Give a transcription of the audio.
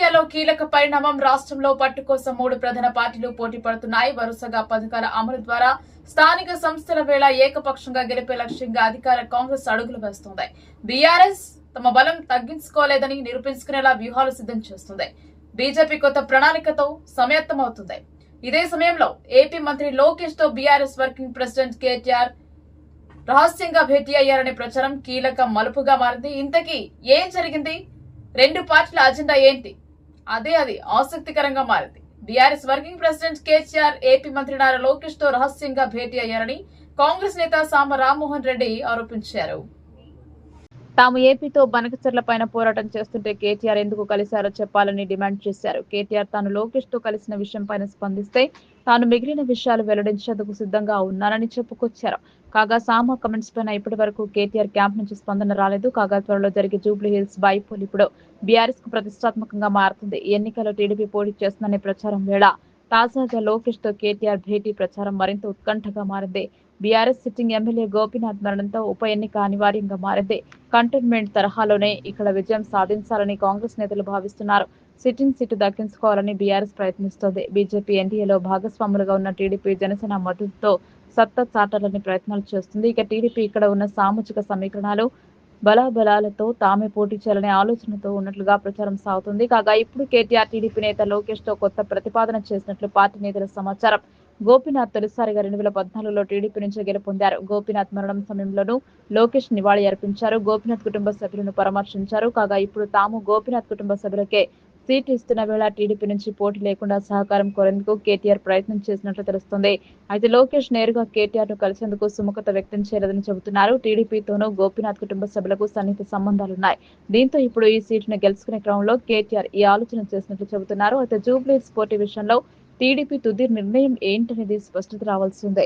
రాజకీయాల్లో కీలక పరిణామం రాష్ట్రంలో పట్టు కోసం మూడు ప్రధాన పార్టీలు పోటీ పడుతున్నాయి. వరుసగా పథకాల అమలు ద్వారా స్థానిక సంస్థల వేళ ఏకపక్షంగా గెలిపే లక్ష్యంగా అధికార కాంగ్రెస్ అడుగులు వేస్తోంది. బీఆర్ఎస్ తమ బలం తగ్గించుకోలేదని నిరూపించుకునేలా వ్యూహాలు సిద్ధం చేస్తుంది. బీజేపీ కొత్త ప్రణాళికతో సమయత్తమవుతుంది ఇదే సమయంలో ఏపీ మంత్రి లోకేష్తో బీఆర్ఎస్ వర్కింగ్ ప్రెసిడెంట్ కేటీఆర్ రహస్యంగా భేటీ అయ్యారనే ప్రచారం కీలక మలుపుగా మారింది. ఇంతకీ ఏం జరిగింది? రెండు పార్టీల అజెండా ఏంటి? అదే అది ఆసక్తికరంగా మారింది. BRS working president KCR AP మంత్రి నారా లోకేష్తో రహస్యంగా భేటీ అయ్యారని కాంగ్రెస్ నేత సామ రామ్మోహన్ రెడ్డి ఆరోపించారు. తాము ఏపీతో బనకచర్ల పైన పోరాటం చేస్తుంటే కేటీఆర్ ఎందుకు కలిశారో చెప్పాలని డిమాండ్ చేశారు. కేటీఆర్ తాను లోకేష్తో కలిసిన విషయం పైన స్పందిస్తే తాను మిగిలిన విషయాలు వెల్లడించేందుకు సిద్ధంగా ఉన్నానని చెప్పుకొచ్చారు. కాగా సామా కమెంట్స్ పైన ఇప్పటి వరకు కేటీఆర్ క్యాంప్ నుంచి స్పందన రాలేదు. కాగా త్వరలో జరిగే జూబ్లీ హిల్స్ బైపోల్ ఇప్పుడు బీఆర్ఎస్కు ప్రతిష్టాత్మకంగా మారుతుంది. ఎన్నికల్లో టీడీపీ పోటీ చేస్తుందనే ప్రచారం వేళ తాజాగా లోకేష్తో కేటీఆర్ భేటీ ప్రచారం మరింత ఉత్కంఠగా మారింది. బీఆర్ఎస్ సిట్టింగ్ ఎమ్మెల్యే గోపీనాథ్ మరణంతో ఉప ఎన్నిక అనివార్యంగా మారింది. కంటోన్మెంట్ తరహాలోనే ఇక్కడ విజయం సాధించాలని కాంగ్రెస్ నేతలు భావిస్తున్నారు. సిట్టింగ్ సీటు దక్కించుకోవాలని బీఆర్ఎస్ ప్రయత్నిస్తోంది. బీజేపీ ఎన్డీఏలో భాగస్వాములుగా ఉన్న టీడీపీ జనసేన మద్దతుతో సత్తా చాటాలని ప్రయత్నాలు చేస్తుంది. ఇక టీడీపీ ఇక్కడ ఉన్న సామాజిక సమీకరణాలు బలాబలాలతో తామే పోటీ చేయాలనే ఆలోచనతో ఉన్నట్లుగా ప్రచారం సాగుతుంది. కాగా ఇప్పుడు కేటీఆర్ టీడీపీ నేత లోకేష్తో కొత్త ప్రతిపాదన చేసినట్లు పార్టీ నేతల సమాచారం. గోపీనాథ్ తొలిసారిగా రెండు వేల పద్నాలుగులో టీడీపీ నుంచి గెలుపొందారు. గోపీనాథ్ మరణం సమయంలోనూ లోకేష్ నివాళి అర్పించారు. గోపీనాథ్ కుటుంబ సభ్యులను పరామర్శించారు. కాగా ఇప్పుడు తాము గోపీనాథ్ కుటుంబ సభ్యులకే సీట్ ఇస్తున్న వేళ టీడీపీ నుంచి పోటీ లేకుండా సహకారం కోరేందుకు కేటీఆర్ ప్రయత్నం చేసినట్లు తెలుస్తోంది. అయితే లోకేష్ నేరుగా కేటీఆర్ను కలిసేందుకు సుముఖత వ్యక్తం చేయలేదని చెబుతున్నారు. టీడీపీతోనూ గోపీనాథ్ కుటుంబ సభ్యులకు సన్నిహిత సంబంధాలున్నాయి. దీంతో ఇప్పుడు ఈ సీటును గెలుచుకునే క్రమంలో కేటీఆర్ ఈ ఆలోచన చేసినట్లు చెబుతున్నారు. అయితే జూబ్లీస్ పోటీ విషయంలో టీడీపీ తుది నిర్ణయం ఏంటనేది స్పష్టత రావాల్సి ఉంది.